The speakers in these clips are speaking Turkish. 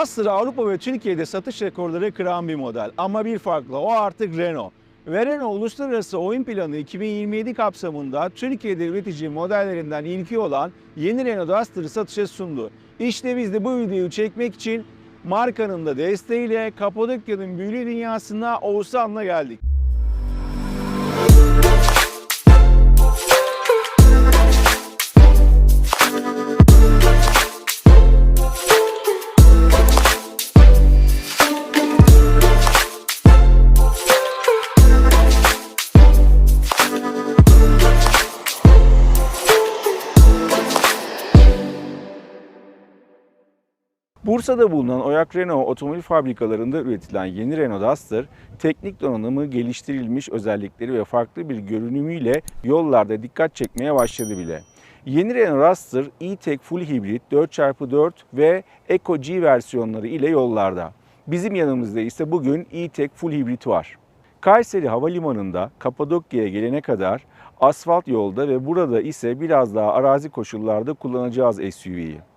Duster Avrupa ve Türkiye'de satış rekorları kıran bir model. Ama bir farklı o artık Renault. Ve Renault Uluslararası Oyun Planı 2027 kapsamında Türkiye'de üretici modellerinden ilki olan yeni Renault Duster'ı satışa sundu. İşte biz de bu videoyu çekmek için markanın da desteğiyle Kapadokya'nın büyülü dünyasına Oğuzhan'la geldik. Bursa'da bulunan Oyak Renault otomobil fabrikalarında üretilen yeni Renault Duster, teknik donanımı, geliştirilmiş özellikleri ve farklı bir görünümüyle yollarda dikkat çekmeye başladı bile. Yeni Renault Duster E-Tech Full Hibrit 4x4 ve Eco G versiyonları ile yollarda. Bizim yanımızda ise bugün E-Tech Full Hibrit var. Kayseri Havalimanı'nda Kapadokya'ya gelene kadar asfalt yolda ve burada ise biraz daha arazi koşullarda kullanacağız SUV'yi.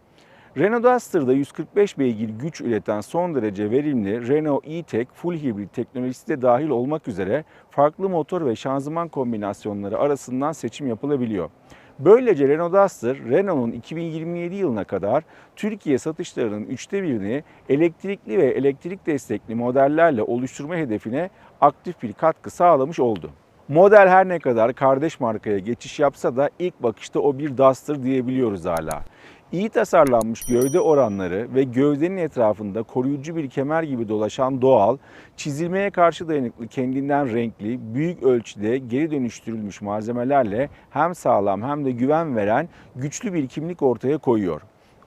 Renault Duster'da 145 beygir güç üreten son derece verimli Renault E-Tech Full Hibrit teknolojisi de dahil olmak üzere farklı motor ve şanzıman kombinasyonları arasından seçim yapılabiliyor. Böylece Renault Duster, Renault'un 2027 yılına kadar Türkiye satışlarının üçte birini elektrikli ve elektrik destekli modellerle oluşturma hedefine aktif bir katkı sağlamış oldu. Model her ne kadar kardeş markaya geçiş yapsa da ilk bakışta o bir Duster diyebiliyoruz hala. İyi tasarlanmış gövde oranları ve gövdenin etrafında koruyucu bir kemer gibi dolaşan doğal, çizilmeye karşı dayanıklı kendinden renkli, büyük ölçüde geri dönüştürülmüş malzemelerle hem sağlam hem de güven veren güçlü bir kimlik ortaya koyuyor.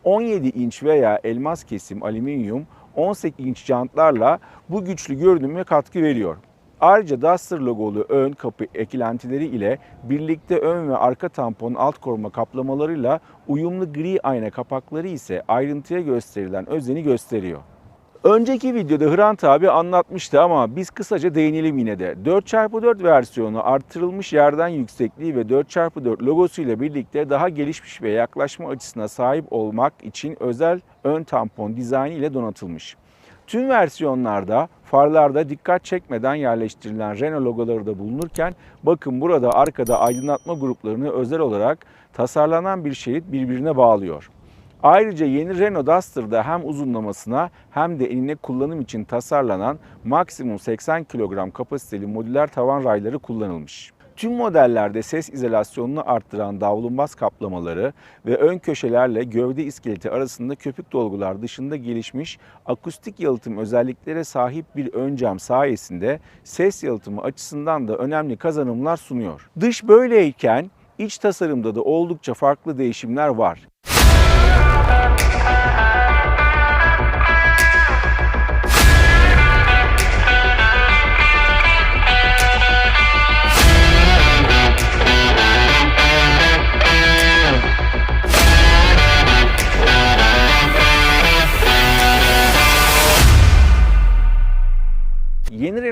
17 inç veya elmas kesim alüminyum 18 inç jantlarla bu güçlü görünüme katkı veriyor. Ayrıca Duster logolu ön kapı eklentileri ile birlikte ön ve arka tampon alt koruma kaplamalarıyla uyumlu gri ayna kapakları ise ayrıntıya gösterilen özeni gösteriyor. Önceki videoda Hrant abi anlatmıştı ama biz kısaca değinelim yine de. 4x4 versiyonu artırılmış yerden yüksekliği ve 4x4 logosu ile birlikte daha gelişmiş ve yaklaşma açısına sahip olmak için özel ön tampon dizaynı ile donatılmış. Tüm versiyonlarda farlarda dikkat çekmeden yerleştirilen Renault logoları da bulunurken bakın burada arkada aydınlatma gruplarını özel olarak tasarlanan bir şerit birbirine bağlıyor. Ayrıca yeni Renault Duster'da hem uzunlamasına hem de enine kullanım için tasarlanan maksimum 80 kilogram kapasiteli modüler tavan rayları kullanılmış. Tüm modellerde ses izolasyonunu arttıran davlumbaz kaplamaları ve ön köşelerle gövde iskeleti arasında köpük dolgular dışında gelişmiş akustik yalıtım özelliklere sahip bir ön cam sayesinde ses yalıtımı açısından da önemli kazanımlar sunuyor. Dış böyleyken iç tasarımda da oldukça farklı değişimler var.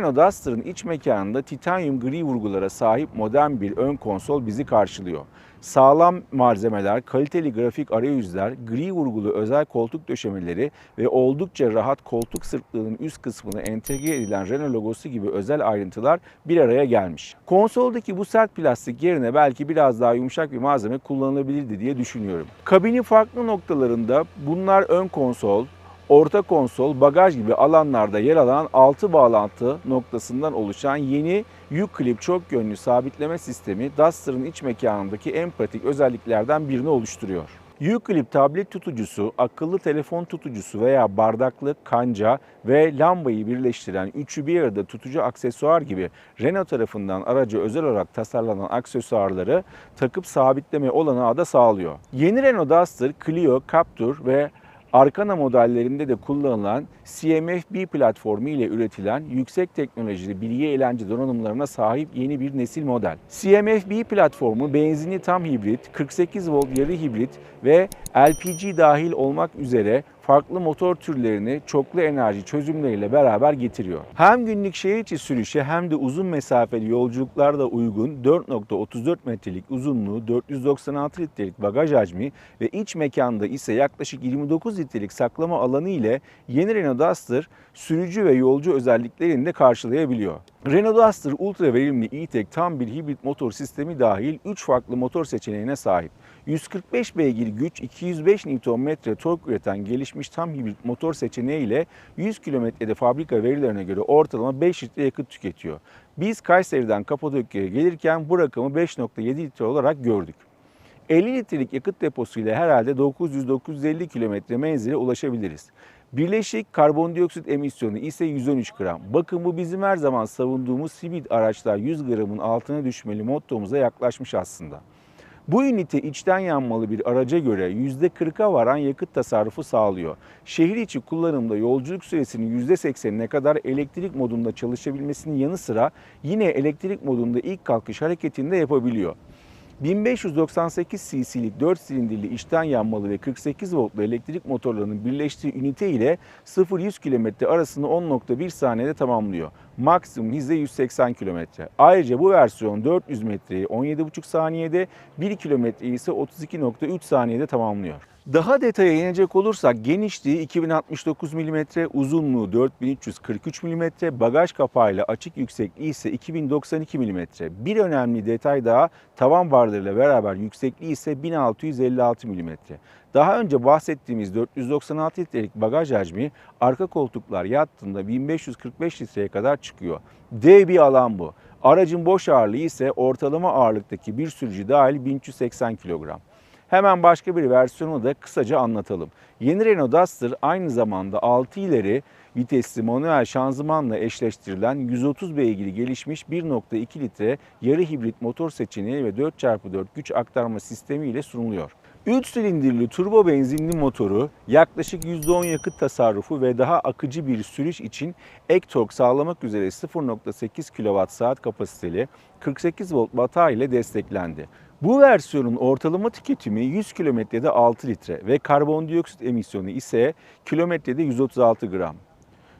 Renault Duster'ın iç mekanında titanyum gri vurgulara sahip modern bir ön konsol bizi karşılıyor. Sağlam malzemeler, kaliteli grafik arayüzler, gri vurgulu özel koltuk döşemeleri ve oldukça rahat koltuk sırtlığının üst kısmına entegre edilen Renault logosu gibi özel ayrıntılar bir araya gelmiş. Konsoldaki bu sert plastik yerine belki biraz daha yumuşak bir malzeme kullanılabilirdi diye düşünüyorum. Kabinin farklı noktalarında bunlar ön konsol, orta konsol, bagaj gibi alanlarda yer alan 6 bağlantı noktasından oluşan yeni U-Clip çok yönlü sabitleme sistemi Duster'ın iç mekanındaki en pratik özelliklerden birini oluşturuyor. U-Clip tablet tutucusu, akıllı telefon tutucusu veya bardaklık, kanca ve lambayı birleştiren üçü bir arada tutucu aksesuar gibi Renault tarafından araca özel olarak tasarlanan aksesuarları takıp sabitleme olanağı da sağlıyor. Yeni Renault Duster, Clio, Captur ve Arkana modellerinde de kullanılan CMF-B platformu ile üretilen yüksek teknolojili bilgi eğlence donanımlarına sahip yeni bir nesil model. CMF-B platformu benzinli tam hibrit, 48 volt yarı hibrit ve LPG dahil olmak üzere farklı motor türlerini çoklu enerji çözümleriyle beraber getiriyor. Hem günlük şehir içi sürüşe hem de uzun mesafeli yolculuklarda uygun 4.34 metrelik uzunluğu, 496 litrelik bagaj hacmi ve iç mekanda ise yaklaşık 29 litrelik saklama alanı ile yeni Renault Duster sürücü ve yolcu özelliklerini de karşılayabiliyor. Renault Duster ultra verimli e-Tech tam bir hibrit motor sistemi dahil 3 farklı motor seçeneğine sahip. 145 beygir güç, 205 Nm tork üreten gelişmiş tam hibrit motor seçeneği ile 100 kilometrede fabrika verilerine göre ortalama 5 litre yakıt tüketiyor. Biz Kayseri'den Kapadokya'ya gelirken bu rakamı 5.7 litre olarak gördük. 50 litrelik yakıt deposuyla herhalde 900-950 kilometre menzile ulaşabiliriz. Birleşik karbondioksit emisyonu ise 113 gram. Bakın bu bizim her zaman savunduğumuz hibrit araçlar 100 gramın altına düşmeli mottomuza yaklaşmış aslında. Bu ünite içten yanmalı bir araca göre %40'a varan yakıt tasarrufu sağlıyor. Şehir içi kullanımda yolculuk süresinin %80'ine kadar elektrik modunda çalışabilmesinin yanı sıra yine elektrik modunda ilk kalkış hareketinde yapabiliyor. 1598 cc'lik 4 silindirli içten yanmalı ve 48 voltlu elektrik motorlarının birleştiği ünite ile 0-100 km arasını 10.1 saniyede tamamlıyor. Maksimum hızı 180 km. Ayrıca bu versiyon 400 metreyi 17.5 saniyede, 1 kilometreyi ise 32.3 saniyede tamamlıyor. Daha detaya inecek olursak genişliği 2069 mm, uzunluğu 4343 mm, bagaj kapağıyla açık yüksekliği ise 2092 mm. Bir önemli detay daha tavan barlarıyla beraber yüksekliği ise 1656 mm. Daha önce bahsettiğimiz 496 litrelik bagaj hacmi arka koltuklar yattığında 1545 litreye kadar çıkıyor. Dev bir alan bu. Aracın boş ağırlığı ise ortalama ağırlıktaki bir sürücü dahil 1380 kilogram. Hemen başka bir versiyonu da kısaca anlatalım. Yeni Renault Duster aynı zamanda 6 ileri vitesli manuel şanzımanla eşleştirilen 130 beygiri gelişmiş 1.2 litre yarı hibrit motor seçeneği ve 4x4 güç aktarma sistemi ile sunuluyor. 3 silindirli turbo benzinli motoru yaklaşık %10 yakıt tasarrufu ve daha akıcı bir sürüş için ek tork sağlamak üzere 0.8 kWh kapasiteli 48 volt batarya ile desteklendi. Bu versiyonun ortalama tüketimi 100 kilometrede 6 litre ve karbondioksit emisyonu ise kilometrede 136 gram.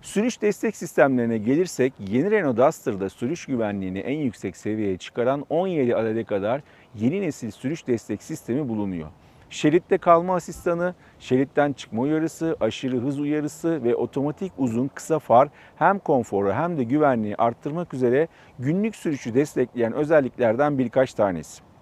Sürüş destek sistemlerine gelirsek yeni Renault Duster'da sürüş güvenliğini en yüksek seviyeye çıkaran 17 adede kadar yeni nesil sürüş destek sistemi bulunuyor. Şeritte kalma asistanı, şeritten çıkma uyarısı, aşırı hız uyarısı ve otomatik uzun kısa far hem konforu hem de güvenliği arttırmak üzere günlük sürüşü destekleyen özelliklerden birkaç tanesi.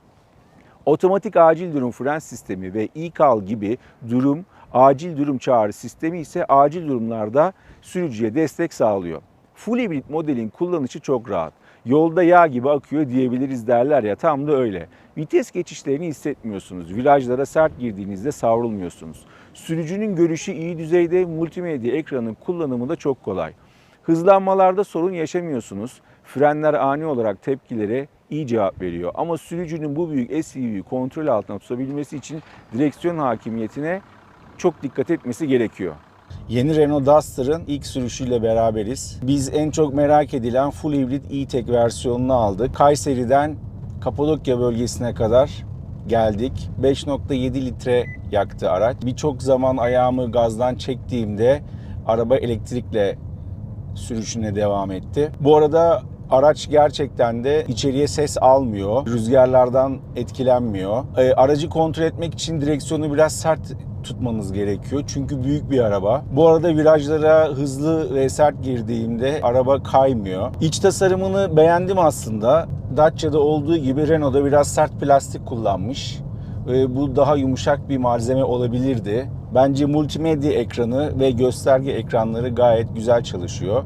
Otomatik acil durum fren sistemi ve e-call gibi durum acil durum çağrı sistemi ise acil durumlarda sürücüye destek sağlıyor. Full hibrit modelin kullanışı çok rahat. Yolda yağ gibi akıyor diyebiliriz derler ya tam da öyle. Vites geçişlerini hissetmiyorsunuz. Virajlara sert girdiğinizde savrulmuyorsunuz. Sürücünün görüşü iyi düzeyde, multimedya ekranın kullanımı da çok kolay. Hızlanmalarda sorun yaşamıyorsunuz. Frenler ani olarak tepkilere iyi cevap veriyor. Ama sürücünün bu büyük SUV'yu kontrol altına tutabilmesi için direksiyon hakimiyetine çok dikkat etmesi gerekiyor. Yeni Renault Duster'ın ilk sürüşüyle beraberiz. Biz en çok merak edilen full hibrit e-Tech versiyonunu aldık. Kayseri'den Kapadokya bölgesine kadar geldik. 5.7 litre yaktı araç. Birçok zaman ayağımı gazdan çektiğimde araba elektrikle sürüşüne devam etti. Bu arada araç gerçekten de içeriye ses almıyor. Rüzgarlardan etkilenmiyor. E, aracı kontrol etmek için direksiyonu biraz sert tutmanız gerekiyor. Çünkü büyük bir araba. Bu arada virajlara hızlı ve sert girdiğimde araba kaymıyor. İç tasarımını beğendim aslında. Dacia'da olduğu gibi Renault'da biraz sert plastik kullanmış. E, bu daha yumuşak bir malzeme olabilirdi. Bence multimedya ekranı ve gösterge ekranları gayet güzel çalışıyor.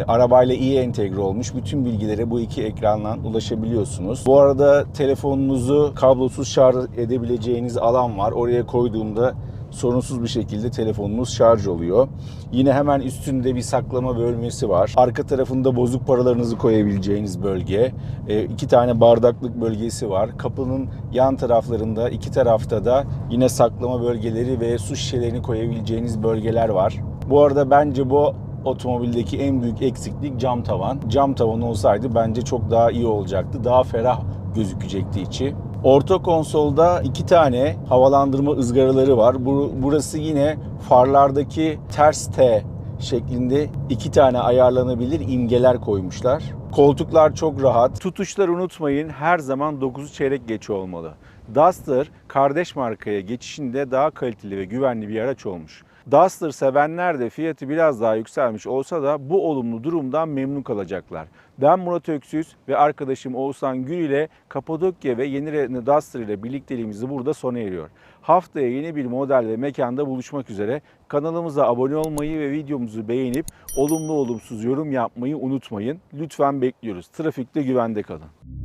E, Arabayla iyi entegre olmuş. Bütün bilgilere bu iki ekrandan ulaşabiliyorsunuz. Bu arada telefonunuzu kablosuz şarj edebileceğiniz alan var. Oraya koyduğumda sorunsuz bir şekilde telefonunuz şarj oluyor. Yine hemen üstünde bir saklama bölmesi var. Arka tarafında bozuk paralarınızı koyabileceğiniz bölge. E, iki tane bardaklık bölgesi var. Kapının yan taraflarında iki tarafta da yine saklama bölgeleri ve su şişelerini koyabileceğiniz bölgeler var. Bu arada bence bu otomobildeki en büyük eksiklik cam tavan. Cam tavan olsaydı bence çok daha iyi olacaktı. Daha ferah gözükecekti içi. Orta konsolda iki tane havalandırma ızgaraları var. Bu, burası yine farlardaki ters T şeklinde iki tane ayarlanabilir imgeler koymuşlar. Koltuklar çok rahat. Tutuşları unutmayın her zaman 9'u çeyrek geç olmalı. Duster kardeş markaya geçişinde daha kaliteli ve güvenli bir araç olmuş. Duster sevenler de fiyatı biraz daha yükselmiş olsa da bu olumlu durumdan memnun kalacaklar. Ben Murat Öksüz ve arkadaşım Oğuzhan Gül ile Kapadokya ve yeni Renault Duster ile birlikteliğimizi burada sona eriyor. Haftaya yeni bir model ve mekanda buluşmak üzere. Kanalımıza abone olmayı ve videomuzu beğenip olumlu olumsuz yorum yapmayı unutmayın. Lütfen bekliyoruz. Trafikte güvende kalın.